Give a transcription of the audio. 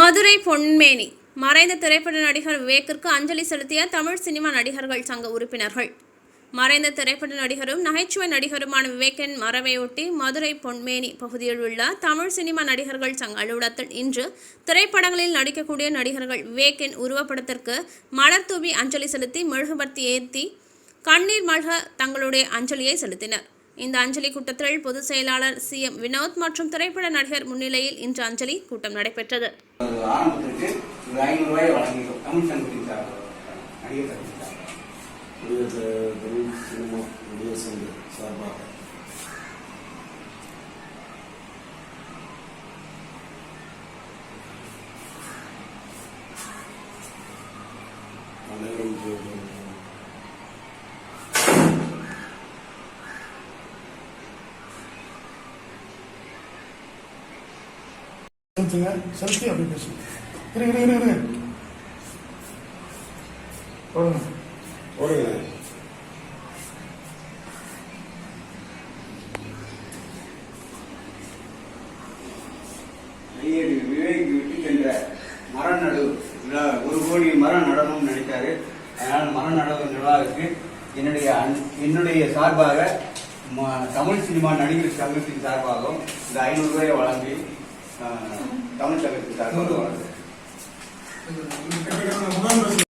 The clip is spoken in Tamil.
மதுரை பொன்மேனி. மறைந்த திரைப்பட நடிகர் விவேக்கிற்கு அஞ்சலி செலுத்திய தமிழ் சினிமா நடிகர்கள் சங்க உறுப்பினர்கள். மறைந்த திரைப்பட நடிகரும் நகைச்சுவை நடிகருமான விவேக்கின் மறைவையொட்டி மதுரை பொன்மேனி பகுதியில் உள்ள தமிழ் சினிமா நடிகர்கள் சங்க அலுவலகத்தில் இன்று திரைப்படங்களில் நடிக்கக்கூடிய நடிகர்கள் விவேக்கின் உருவப்படத்திற்கு மலர் தூவி அஞ்சலி செலுத்தி மெழுகுபர்த்தி ஏற்றி கண்ணீர் மல்க தங்களுடைய அஞ்சலியை செலுத்தினர். இந்த அஞ்சலி கூட்டத்தில் பொதுச் செயலாளர் சி எம் வினோத் மற்றும் திரைப்பட நடிகர் முன்னிலையில் இன்று அஞ்சலி கூட்டம் நடைபெற்றது ஆரம்பத்திற்கு ஒரு ஐநூறு ரூபாயை வழங்கியிருக்கோம் தமிழ் சங்கத்தின் சார்பாக நடிகர் சங்கத்தின் சார்பாக குடியரசு தமிழ் சினிமா நடிகர் சங்க சார்பாக அனைவரும் ஜெயிக்கணும். செலுத்துங்க செலுத்தி அப்படி பேசுங்க. இரு இரு இரு இரு. விவேக் விட்டு சென்ற மரம் நடு விழா ஒரு கோடி மரம் நடணும்னு நினைச்சாரு அதனால் மரம் நடு விழாவுக்கு என்னுடைய என்னுடைய சார்பாக ம- தமிழ் சினிமா நடிகர் சங்கத்தின் சார்பாகவும் இந்த ஐநூறு ரூபாயை வழங்கி ஆஹ், தமிழ் சங்கத்தின் சார்பாக வழங்குகிறேன் முகாம்